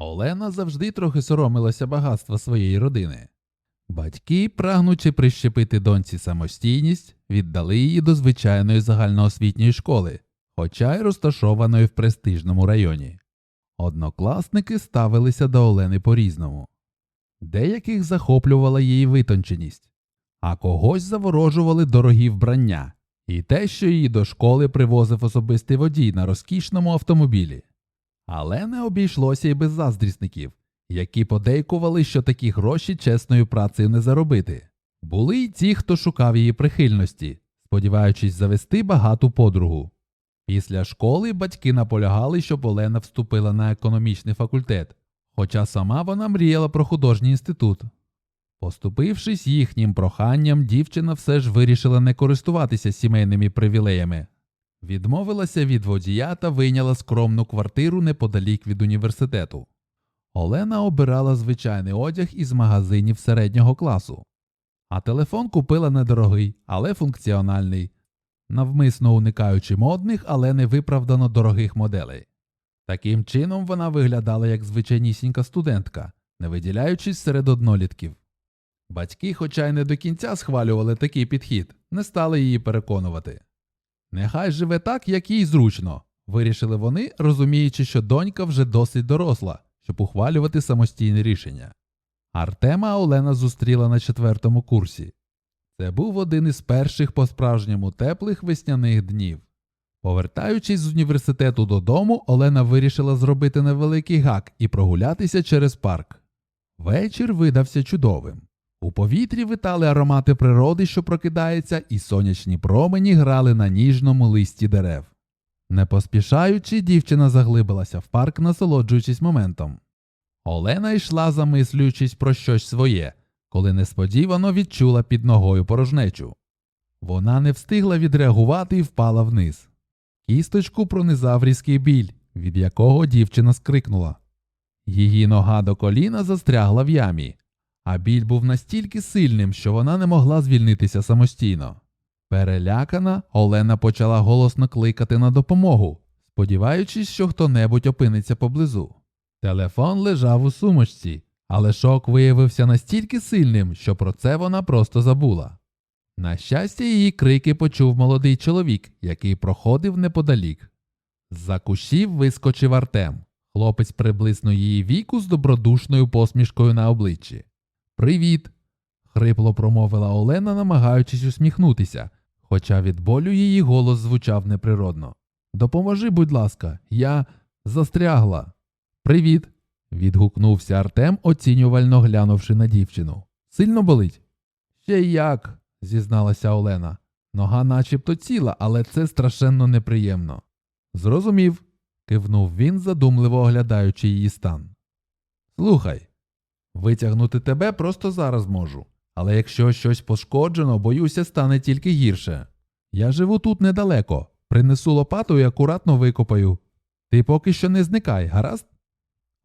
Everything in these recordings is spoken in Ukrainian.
Олена завжди трохи соромилася багатства своєї родини. Батьки, прагнучи прищепити доньці самостійність, віддали її до звичайної загальноосвітньої школи, хоча й розташованої в престижному районі. Однокласники ставилися до Олени по-різному. Деяких захоплювала її витонченість, а когось заворожували дорогі вбрання і те, що її до школи привозив особистий водій на розкішному автомобілі. Але не обійшлося й без заздрісників, які подейкували, що такі гроші чесною працею не заробити. Були й ті, хто шукав її прихильності, сподіваючись завести багату подругу. Після школи батьки наполягали, щоб Олена вступила на економічний факультет, хоча сама вона мріяла про художній інститут. Поступившись їхнім проханням, дівчина все ж вирішила не користуватися сімейними привілеями. Відмовилася від водія та вийняла скромну квартиру неподалік від університету. Олена обирала звичайний одяг із магазинів середнього класу. А телефон купила недорогий, але функціональний, навмисно уникаючи модних, але невиправдано дорогих моделей. Таким чином вона виглядала як звичайнісінька студентка, не виділяючись серед однолітків. Батьки, хоча й не до кінця схвалювали такий підхід, не стали її переконувати. Нехай живе так, як їй зручно, вирішили вони, розуміючи, що донька вже досить доросла, щоб ухвалювати самостійне рішення. Артема Олена зустріла на четвертому курсі. Це був один із перших по справжньому теплих весняних днів. Повертаючись з університету додому, Олена вирішила зробити невеликий гак і прогулятися через парк. Вечір видався чудовим. У повітрі витали аромати природи, що прокидається, і сонячні промені грали на ніжному листі дерев. Не поспішаючи, дівчина заглибилася в парк, насолоджуючись моментом. Олена йшла, замислюючись про щось своє, коли несподівано відчула під ногою порожнечу. Вона не встигла відреагувати і впала вниз. Кісточку пронизав різкий біль, від якого дівчина скрикнула. Її нога до коліна застрягла в ямі, а біль був настільки сильним, що вона не могла звільнитися самостійно. Перелякана, Олена почала голосно кликати на допомогу, сподіваючись, що хто-небудь опиниться поблизу. Телефон лежав у сумочці, але шок виявився настільки сильним, що про це вона просто забула. На щастя, її крики почув молодий чоловік, який проходив неподалік. З-за кущів вискочив Артем, хлопець приблизно її віку з добродушною посмішкою на обличчі. Привіт. хрипло промовила Олена, намагаючись усміхнутися, хоча від болю її голос звучав неприродно. Допоможи, будь ласка, я застрягла. Привіт. відгукнувся Артем, оцінювально глянувши на дівчину. Сильно болить? Ще як, зізналася Олена. Нога начебто ціла, але це страшенно неприємно. Зрозумів, кивнув він, задумливо оглядаючи її стан. Слухай, витягнути тебе просто зараз можу, але якщо щось пошкоджено, боюся, стане тільки гірше. Я живу тут недалеко, принесу лопату і акуратно викопаю. Ти поки що не зникай, гаразд?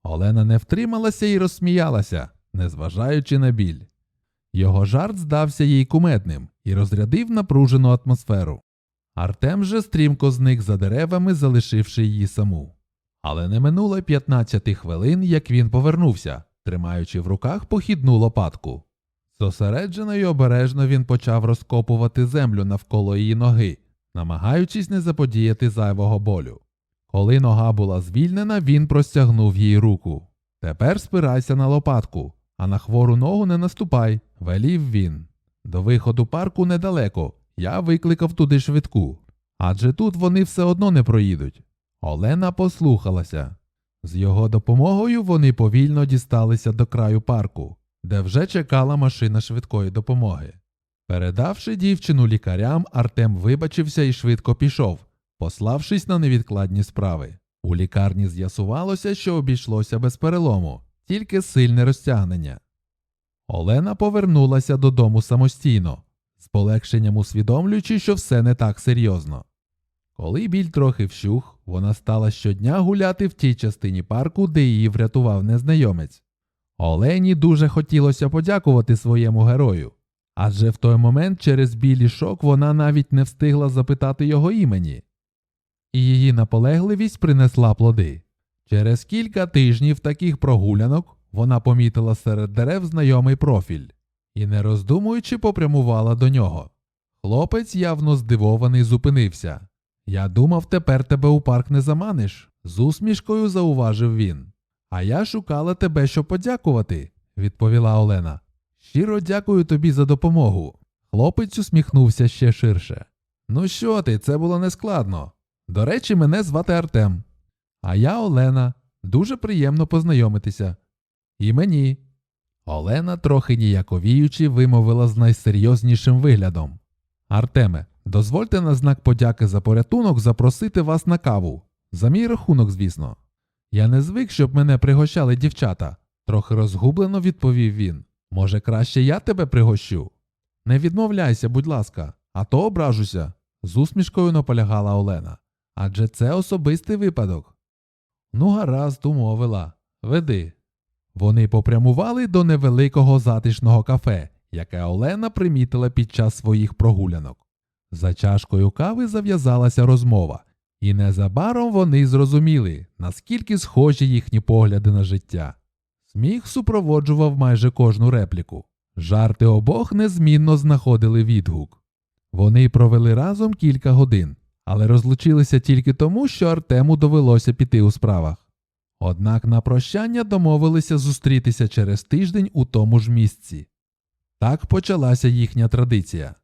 Олена не втрималася і розсміялася, незважаючи на біль. Його жарт здався їй кумедним і розрядив напружену атмосферу. Артем же стрімко зник за деревами, залишивши її саму. Але не минуло й 15 хвилин, як він повернувся, тримаючи в руках похідну лопатку. Зосереджено й обережно він почав розкопувати землю навколо її ноги, намагаючись не заподіяти зайвого болю. Коли нога була звільнена, він простягнув їй руку. Тепер спирайся на лопатку, а на хвору ногу не наступай, велів він. До виходу парку недалеко. Я викликав туди швидку. Адже тут вони все одно не проїдуть. Олена послухалася. З його допомогою вони повільно дісталися до краю парку, де вже чекала машина швидкої допомоги. Передавши дівчину лікарям, Артем вибачився і швидко пішов, пославшись на невідкладні справи. У лікарні з'ясувалося, що обійшлося без перелому, тільки сильне розтягнення. Олена повернулася додому самостійно, з полегшенням усвідомлюючи, що все не так серйозно. Коли біль трохи вщух, вона стала щодня гуляти в тій частині парку, де її врятував незнайомець. Олені дуже хотілося подякувати своєму герою, адже в той момент через біль і шок вона навіть не встигла запитати його імені. І її наполегливість принесла плоди. Через кілька тижнів таких прогулянок вона помітила серед дерев знайомий профіль і, не роздумуючи, попрямувала до нього. Хлопець явно здивований зупинився. Я думав, тепер тебе у парк не заманиш, з усмішкою зауважив він. А я шукала тебе, щоб подякувати, відповіла Олена. Щиро дякую тобі за допомогу. Хлопець усміхнувся ще ширше. Ну що ти, це було нескладно. До речі, мене звати Артем. А я Олена. Дуже приємно познайомитися. І мені. Олена, трохи ніяковіючи, вимовила з найсерйознішим виглядом. Артеме, дозвольте на знак подяки за порятунок запросити вас на каву. За мій рахунок, звісно. Я не звик, щоб мене пригощали дівчата, трохи розгублено відповів він. Може, краще я тебе пригощу? Не відмовляйся, будь ласка, а то ображуся, з усмішкою наполягала Олена. Адже це особистий випадок. Ну, гаразд, умовила. Веди. Вони попрямували до невеликого затишного кафе, яке Олена примітила під час своїх прогулянок. За чашкою кави зав'язалася розмова, і незабаром вони зрозуміли, наскільки схожі їхні погляди на життя. Сміх супроводжував майже кожну репліку. Жарти обох незмінно знаходили відгук. Вони провели разом кілька годин, але розлучилися тільки тому, що Артему довелося піти у справах. Однак на прощання домовилися зустрітися через тиждень у тому ж місці. Так почалася їхня традиція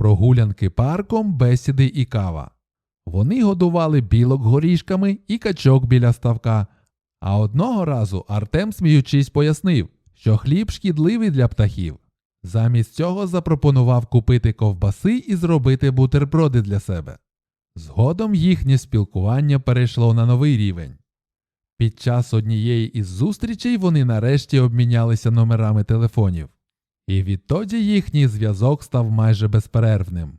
прогулянки парком, бесіди і кава. Вони годували білок горішками і качок біля ставка. А одного разу Артем, сміючись, пояснив, що хліб шкідливий для птахів. Замість цього запропонував купити ковбаси і зробити бутерброди для себе. Згодом їхнє спілкування перейшло на новий рівень. Під час однієї із зустрічей вони нарешті обмінялися номерами телефонів, і відтоді їхній зв'язок став майже безперервним.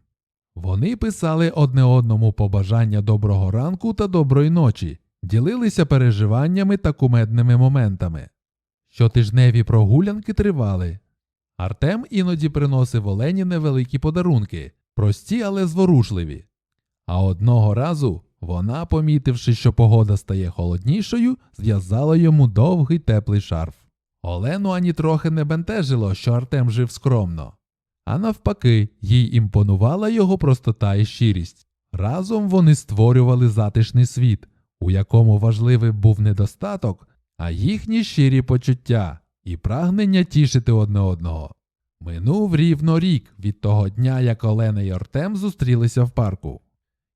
Вони писали одне одному побажання доброго ранку та доброї ночі, ділилися переживаннями та кумедними моментами. Щотижневі прогулянки тривали. Артем іноді приносив Олені невеликі подарунки, прості, але зворушливі. А одного разу вона, помітивши, що погода стає холоднішою, зв'язала йому довгий теплий шарф. Олену ані трохи не бентежило, що Артем жив скромно. А навпаки, їй імпонувала його простота і щирість. Разом вони створювали затишний світ, у якому важливий був недостаток, а їхні щирі почуття і прагнення тішити одне одного. Минув рівно рік від того дня, як Олена і Артем зустрілися в парку.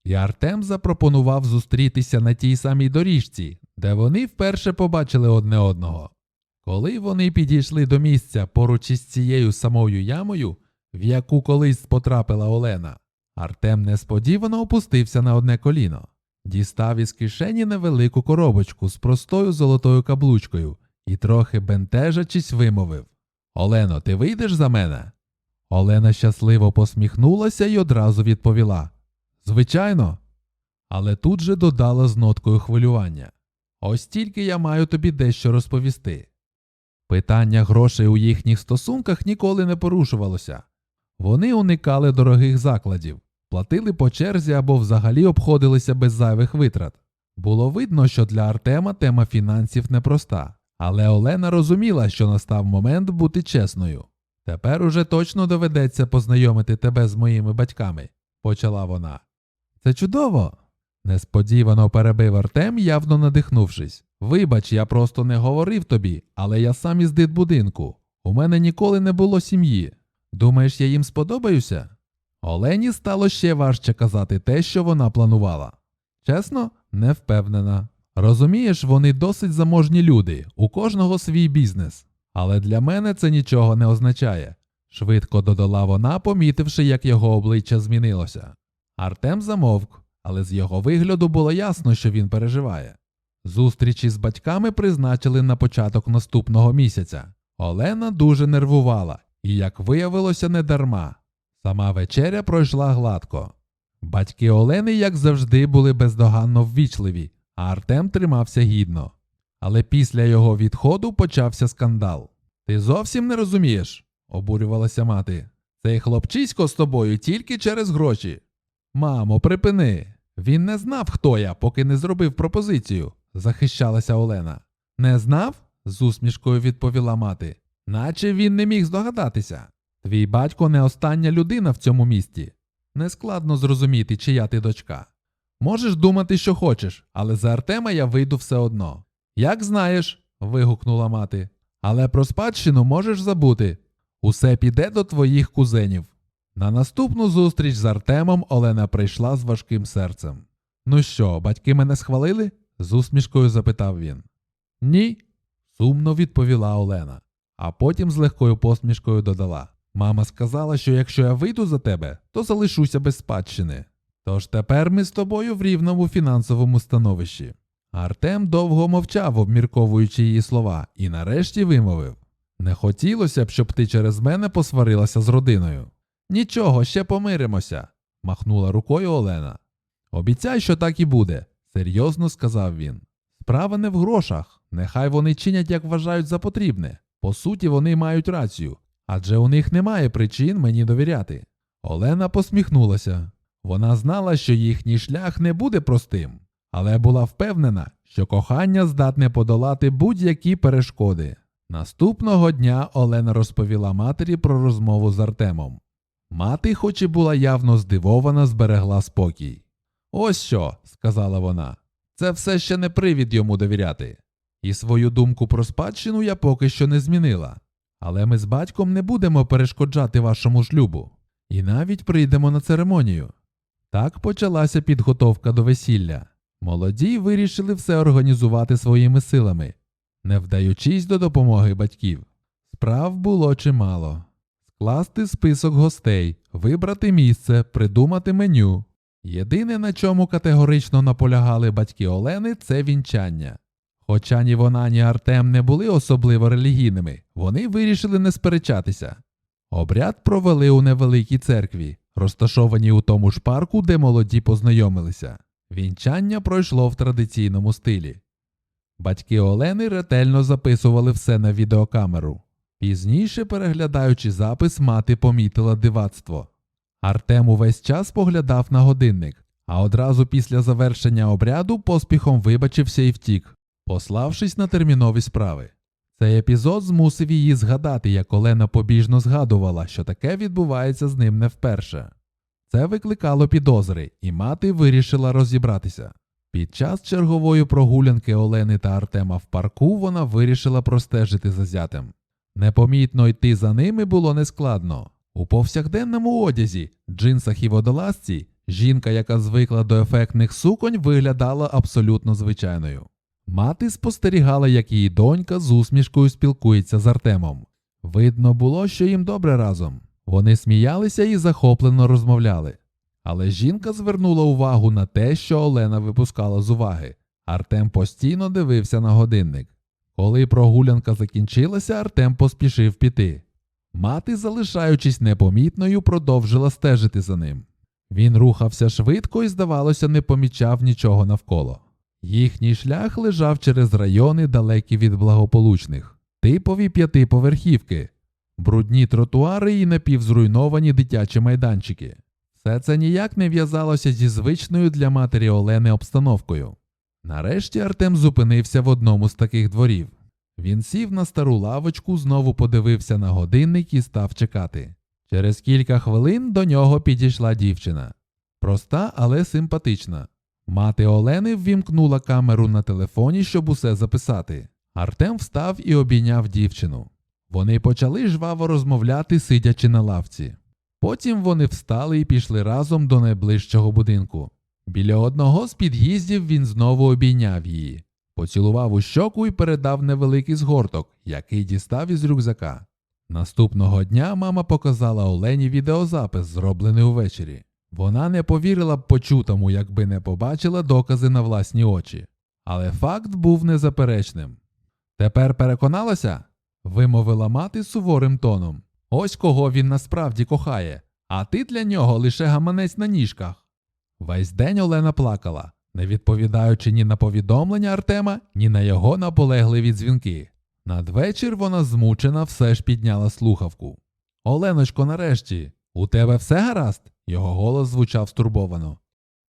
І Артем запропонував зустрітися на тій самій доріжці, де вони вперше побачили одне одного. Коли вони підійшли до місця поруч із цією самою ямою, в яку колись потрапила Олена, Артем несподівано опустився на одне коліно, дістав із кишені невелику коробочку з простою золотою каблучкою і, трохи бентежачись, вимовив Олено, ти вийдеш за мене? Олена щасливо посміхнулася і одразу відповіла Звичайно. Але тут же додала з ноткою хвилювання. Ось тільки я маю тобі дещо розповісти. Питання грошей у їхніх стосунках ніколи не порушувалося. Вони уникали дорогих закладів, платили по черзі або взагалі обходилися без зайвих витрат. Було видно, що для Артема тема фінансів непроста, але Олена розуміла, що настав момент бути чесною. Тепер уже точно доведеться познайомити тебе з моїми батьками, почала вона. Це чудово. Несподівано перебив Артем, явно надихнувшись. Вибач, я просто не говорив тобі, але я сам із дитбудинку. У мене ніколи не було сім'ї. Думаєш, я їм сподобаюся? Олені стало ще важче казати те, що вона планувала. Чесно, не впевнена. Розумієш, вони досить заможні люди, у кожного свій бізнес. Але для мене це нічого не означає. Швидко додала вона, помітивши, як його обличчя змінилося. Артем замовк, але з його вигляду було ясно, що він переживає. Зустрічі з батьками призначили на початок наступного місяця. Олена дуже нервувала, і, як виявилося, не дарма. Сама вечеря пройшла гладко. Батьки Олени, як завжди, були бездоганно ввічливі, а Артем тримався гідно. Але після його відходу почався скандал. Ти зовсім не розумієш, обурювалася мати. Цей хлопчисько з тобою тільки через гроші. Мамо, припини. Він не знав, хто я, поки не зробив пропозицію, захищалася Олена. Не знав? з усмішкою відповіла мати. Наче він не міг здогадатися. Твій батько не остання людина в цьому місті. Нескладно зрозуміти, чия ти дочка. Можеш думати, що хочеш, але за Артема я вийду все одно. Як знаєш, вигукнула мати. Але про спадщину можеш забути. Усе піде до твоїх кузенів. На наступну зустріч з Артемом Олена прийшла з важким серцем. Ну що, батьки мене схвалили? З усмішкою запитав він. Ні, сумно відповіла Олена, а потім з легкою посмішкою додала. Мама сказала, що якщо я вийду за тебе, то залишуся без спадщини. Тож тепер ми з тобою в рівному фінансовому становищі. Артем довго мовчав, обмірковуючи її слова, і нарешті вимовив Не хотілося б, щоб ти через мене посварилася з родиною. Нічого, ще помиримося, махнула рукою Олена. Обіцяй, що так і буде, серйозно сказав він. Справа не в грошах, нехай вони чинять, як вважають за потрібне. По суті, вони мають рацію, адже у них немає причин мені довіряти. Олена посміхнулася. Вона знала, що їхній шлях не буде простим, але була впевнена, що кохання здатне подолати будь-які перешкоди. Наступного дня Олена розповіла матері про розмову з Артемом. Мати, хоч і була явно здивована, зберегла спокій. Ось що, сказала вона, це все ще не привід йому довіряти. І свою думку про спадщину я поки що не змінила. Але ми з батьком не будемо перешкоджати вашому шлюбу. І навіть прийдемо на церемонію. Так почалася підготовка до весілля. Молоді вирішили все організувати своїми силами, не вдаючись до допомоги батьків. Справ було чимало. Скласти список гостей, вибрати місце, придумати меню. Єдине, на чому категорично наполягали батьки Олени, це вінчання. Хоча ні вона, ні Артем не були особливо релігійними, вони вирішили не сперечатися. Обряд провели у невеликій церкві, розташованій у тому ж парку, де молоді познайомилися. Вінчання пройшло в традиційному стилі. Батьки Олени ретельно записували все на відеокамеру. Пізніше, переглядаючи запис, мати помітила дивацтво. Артем увесь час поглядав на годинник, а одразу після завершення обряду поспіхом вибачився і втік, пославшись на термінові справи. Цей епізод змусив її згадати, як Олена побіжно згадувала, що таке відбувається з ним не вперше. Це викликало підозри, і мати вирішила розібратися. Під час чергової прогулянки Олени та Артема в парку вона вирішила простежити за зятем. Непомітно йти за ними було нескладно. У повсякденному одязі, джинсах і водолазці, жінка, яка звикла до ефектних суконь, виглядала абсолютно звичайною. Мати спостерігала, як її донька з усмішкою спілкується з Артемом. Видно було, що їм добре разом. Вони сміялися і захоплено розмовляли. Але жінка звернула увагу на те, що Олена випускала з уваги. Артем постійно дивився на годинник. Коли прогулянка закінчилася, Артем поспішив піти. Мати, залишаючись непомітною, продовжила стежити за ним. Він рухався швидко і, здавалося, не помічав нічого навколо. Їхній шлях лежав через райони, далекі від благополучних, типові п'ятиповерхівки, брудні тротуари і напівзруйновані дитячі майданчики. Все це ніяк не в'язалося зі звичною для матері Олени обстановкою. Нарешті Артем зупинився в одному з таких дворів. Він сів на стару лавочку, знову подивився на годинник і став чекати. Через кілька хвилин до нього підійшла дівчина. Проста, але симпатична. Мати Олени ввімкнула камеру на телефоні, щоб усе записати. Артем встав і обійняв дівчину. Вони почали жваво розмовляти, сидячи на лавці. Потім вони встали і пішли разом до найближчого будинку. Біля одного з під'їздів він знову обійняв її, поцілував у щоку і передав невеликий згорток, який дістав із рюкзака. Наступного дня мама показала Олені відеозапис, зроблений увечері. Вона не повірила б почутому, якби не побачила докази на власні очі. Але факт був незаперечним. Тепер переконалася? вимовила мати суворим тоном. Ось кого він насправді кохає, а ти для нього лише гаманець на ніжках. Весь день Олена плакала, не відповідаючи ні на повідомлення Артема, ні на його наполегливі дзвінки. Надвечір вона змучена все ж підняла слухавку. Оленочко, нарешті, у тебе все гаразд? Його голос звучав стурбовано.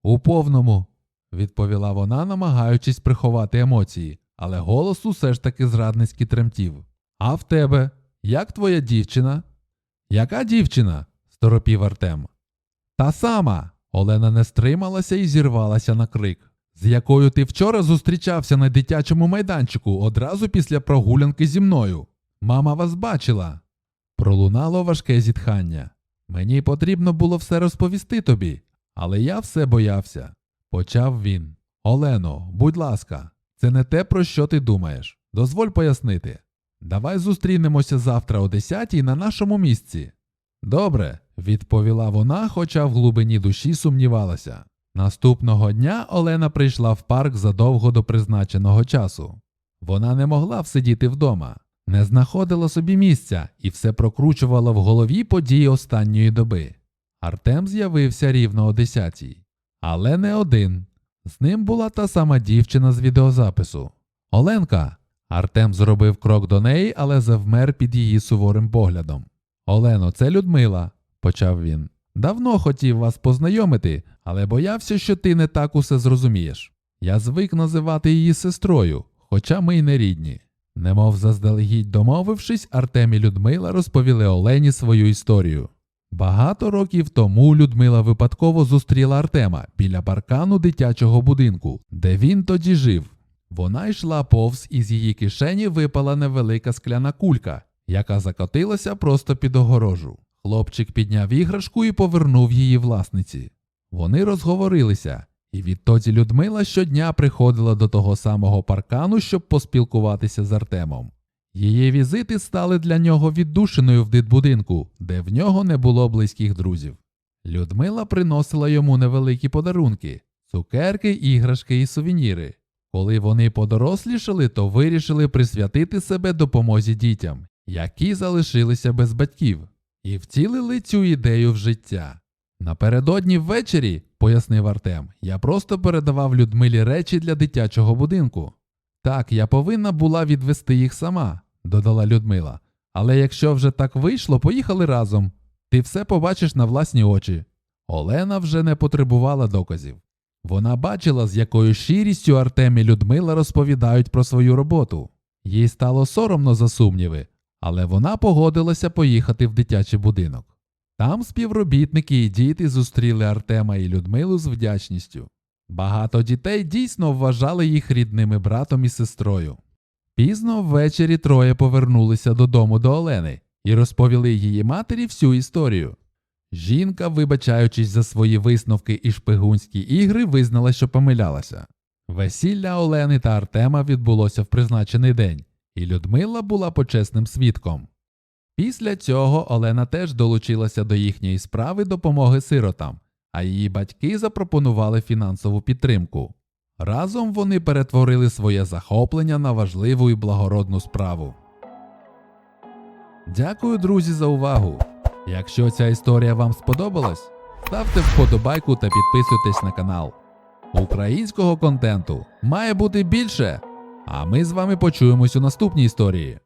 У повному. відповіла вона, намагаючись приховати емоції, але голос усе ж таки зрадницьки тремтів. А в тебе? Як твоя дівчина? Яка дівчина? сторопів Артем. Та сама. Олена не стрималася і зірвалася на крик. З якою ти вчора зустрічався на дитячому майданчику одразу після прогулянки зі мною. Мама вас бачила. Пролунало важке зітхання. Мені потрібно було все розповісти тобі, але я все боявся. Почав він. Олено, будь ласка, це не те, про що ти думаєш. Дозволь пояснити. Давай зустрінемося завтра о 10 на нашому місці. Добре, відповіла вона, хоча в глибині душі сумнівалася. Наступного дня Олена прийшла в парк задовго до призначеного часу. Вона не могла всидіти вдома, не знаходила собі місця і все прокручувала в голові події останньої доби. Артем з'явився рівно о 10 але не один. З ним була та сама дівчина з відеозапису. Оленка. Артем зробив крок до неї, але завмер під її суворим поглядом. Олено, це Людмила, почав він. Давно хотів вас познайомити, але боявся, що ти не так усе зрозумієш. Я звик називати її сестрою, хоча ми й не рідні. Немов заздалегідь домовившись, Артем і Людмила розповіли Олені свою історію. Багато років тому Людмила випадково зустріла Артема біля паркану дитячого будинку, де він тоді жив. Вона йшла повз і з її кишені випала невелика скляна кулька, яка закотилася просто під огорожу. Хлопчик підняв іграшку і повернув її власниці. Вони розговорилися, і відтоді Людмила щодня приходила до того самого паркану, щоб поспілкуватися з Артемом. Її візити стали для нього віддушиною в дитбудинку, де в нього не було близьких друзів. Людмила приносила йому невеликі подарунки цукерки, іграшки і сувеніри. Коли вони подорослішали, то вирішили присвятити себе допомозі дітям, які залишилися без батьків, і втілили цю ідею в життя. Напередодні ввечері, пояснив Артем, я просто передавав Людмилі речі для дитячого будинку. Так, я повинна була відвести їх сама, додала Людмила. Але якщо вже так вийшло, поїхали разом. Ти все побачиш на власні очі. Олена вже не потребувала доказів. Вона бачила, з якою щирістю Артем і Людмила розповідають про свою роботу. Їй стало соромно за сумніви, але вона погодилася поїхати в дитячий будинок. Там співробітники і діти зустріли Артема і Людмилу з вдячністю. Багато дітей дійсно вважали їх рідними братом і сестрою. Пізно ввечері троє повернулися додому до Олени і розповіли її матері всю історію. Жінка, вибачаючись за свої висновки і шпигунські ігри, визнала, що помилялася. Весілля Олени та Артема відбулося в призначений день, і Людмила була почесним свідком. Після цього Олена теж долучилася до їхньої справи допомоги сиротам, а її батьки запропонували фінансову підтримку. Разом вони перетворили своє захоплення на важливу і благородну справу. Дякую, друзі, за увагу! Якщо ця історія вам сподобалась, ставте вподобайку та підписуйтесь на канал. Українського контенту має бути більше. А ми з вами почуємось у наступній історії.